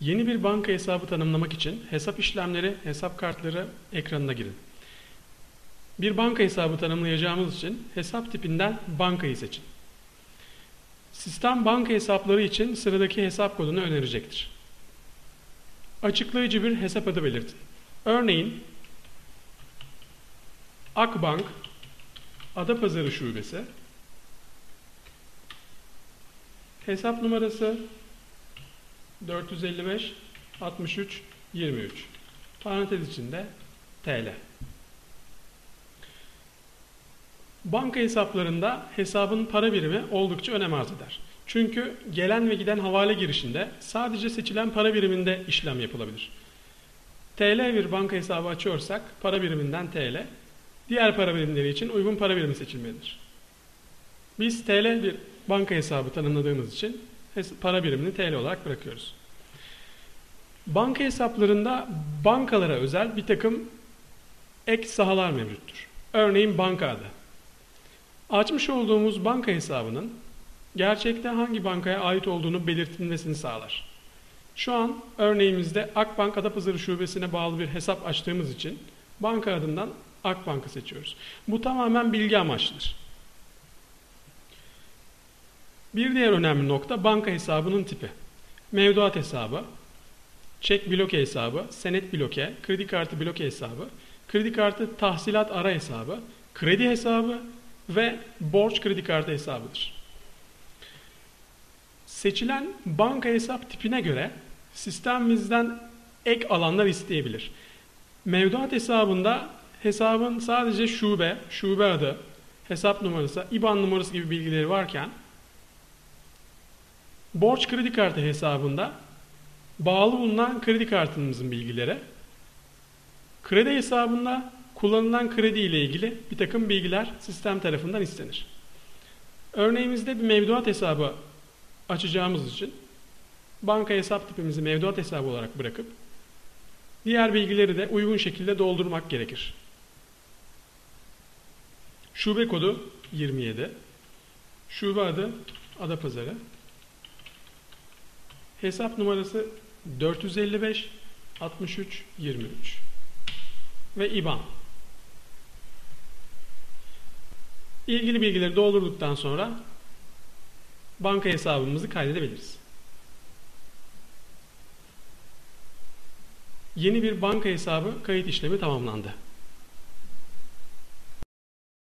Yeni bir banka hesabı tanımlamak için hesap işlemleri, hesap kartları ekranına girin. Bir banka hesabı tanımlayacağımız için hesap tipinden bankayı seçin. Sistem banka hesapları için sıradaki hesap kodunu önerecektir. Açıklayıcı bir hesap adı belirtin. Örneğin Akbank Adapazarı Şubesi hesap numarası 455 63 23 parantez içinde TL. Banka hesaplarında hesabın para birimi oldukça önem arz eder. Çünkü gelen ve giden havale girişinde sadece seçilen para biriminde işlem yapılabilir. TL bir banka hesabı açıyorsak para biriminden TL, diğer para birimleri için uygun para birimi seçilmelidir. Biz TL bir banka hesabı tanımladığımız için para birimini TL olarak bırakıyoruz. Banka hesaplarında bankalara özel bir takım ek sahalar mevcuttur. Örneğin banka adı. Açmış olduğumuz banka hesabının gerçekte hangi bankaya ait olduğunu belirtilmesini sağlar. Şu an örneğimizde Akbank Adapazarı Şubesi'ne bağlı bir hesap açtığımız için banka adından Akbank'ı seçiyoruz. Bu tamamen bilgi amaçlıdır. Bir diğer önemli nokta banka hesabının tipi. Mevduat hesabı, çek bloke hesabı, senet bloke, kredi kartı bloke hesabı, kredi kartı tahsilat ara hesabı, kredi hesabı ve borç kredi kartı hesabıdır. Seçilen banka hesap tipine göre sistemimizden ek alanlar isteyebilir. Mevduat hesabında hesabın sadece şube, şube adı, hesap numarası, IBAN numarası gibi bilgileri varken borç kredi kartı hesabında bağlı bulunan kredi kartımızın bilgileri, kredi hesabında kullanılan kredi ile ilgili bir takım bilgiler sistem tarafından istenir. Örneğimizde bir mevduat hesabı açacağımız için banka hesap tipimizi mevduat hesabı olarak bırakıp diğer bilgileri de uygun şekilde doldurmak gerekir. Şube kodu 27. Şube adı Adapazarı. Hesap numarası 455 63 23 ve IBAN. İlgili bilgileri doldurduktan sonra banka hesabımızı kaydedebiliriz. Yeni bir banka hesabı kayıt işlemi tamamlandı.